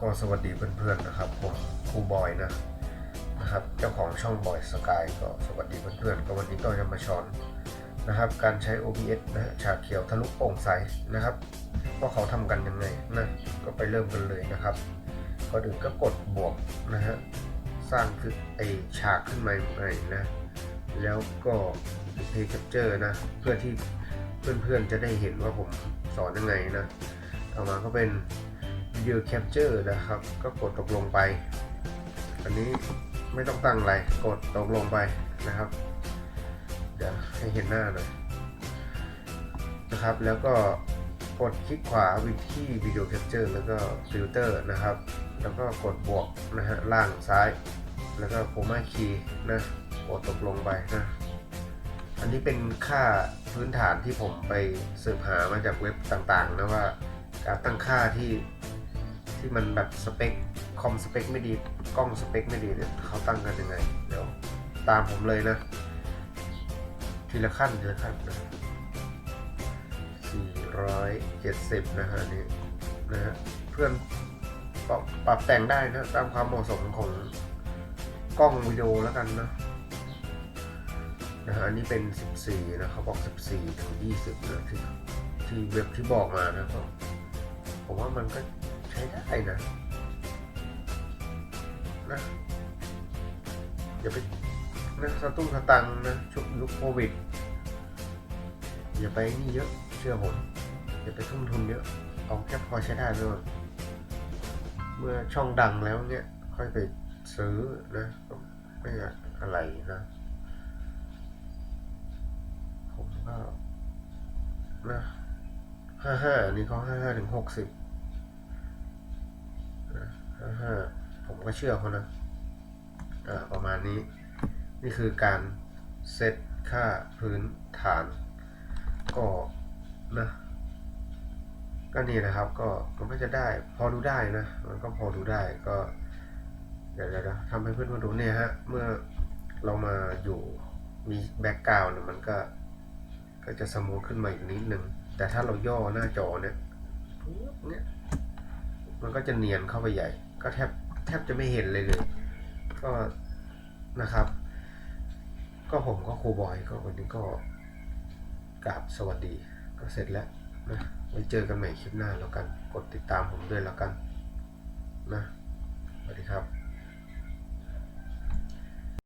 ก็สวัสดีเพื่อนๆนะครับผมครูบอยนะนะครับเจ้าของช่องบอยสกายก็สวัสดีเพื่อนๆก็วันนี้ก็จะมาสอนนะครับ การใช้ OBS นะฮะฉากเขียวทะลุโปร่งใสนะครับว่าเขาทำกันยังไงนะก็ไปเริ่มกันเลยนะครับก่อนอื่นก็กดบวกนะฮะสร้างคือไอฉากขึ้นมาใหม่นะแล้วก็ Play Capture นะเพื่อที่เพื่อนๆจะได้เห็นว่าผมสอนยังไงนะต่อมาก็เป็น Video Capture นะครับ ก็กดตกลงไป อันนี้ไม่ต้องตั้งอะไร กดตกลงไปนะครับ เดี๋ยวให้เห็นหน้าหน่อยนะครับ แล้วก็กดคลิกขวาวิธี Video Capture แล้วก็ Filter นะครับ แล้วก็กดบวกนะฮะล่างซ้าย แล้วก็โ h มาคีนะกดตกลงไปนะอันนี้เป็นค่าพื้นฐานที่ผมไปสืบหามาจากเว็บต่างๆนะว่าการตั้งค่าที่ ที่มันแบบสเปคคอมสเปคไม่ดีกล้องสเปคไม่ดีเนี่ยเขาตั้งกันยังไง เดี๋ยวตามผมเลยนะ ทีละขั้นทีละขั้นนะ470 นะฮะนี่นะฮะเพื่อนปรับปรับแต่งได้นะตามความเหมาะสมของกล้องวิดีโอแล้วกันนะนะฮะอันนี้เป็น 14 นะเขาบอก 14 ถึง 20นะที่ที่เว็บที่บอกมานะก็ผมว่ามันก็ ใช้ได้นะนะอย่าไปนะสตุ้งสตังนะช่วงยุคโควิด อย่าไปนี่เยอะเชื่อผมอย่าไปทุ่มทุนเยอะเอาแค่พอใช้ได้เลยเมื่อช่องดังแล้วเนี่ย ค่อยไปซื้อนะไม่อยากอะไรนะผมก็นะห้าห้าอันนี้เขาห้าห้าถึงหกสิบ นะห้าผมก็เชื่อเขานะอ่าประมาณนี้ นี่คือการเซตค่าพื้นฐาน ก็นะ ก็นี่นะครับ ก็มันก็จะได้ พอดูได้นะ มันก็พอดูได้ก็ เดี๋ยวเดี๋ยวทำให้เพื่อนมาดูเนี่ยฮะ เมื่อเรามาอยู่มีแบ็กกราวน์เนี่ยมันก็ ก็จะสมูทขึ้นมาอีกนิดนึง แต่ถ้าเราย่อหน้าจอเนี่ยเนี่ย มันก็จะเนียนเข้าไปใหญ่ ก็แทบแทบจะไม่เห็นเลยเลย ก็นะครับ ก็ผมก็ครูบอยก็วันนี้ก็กราบสวัสดีก็เสร็จแล้วนะไว้เจอกันใหม่คลิปหน้าแล้วกัน กดติดตามผมด้วยแล้วกันนะสวัสดีครับ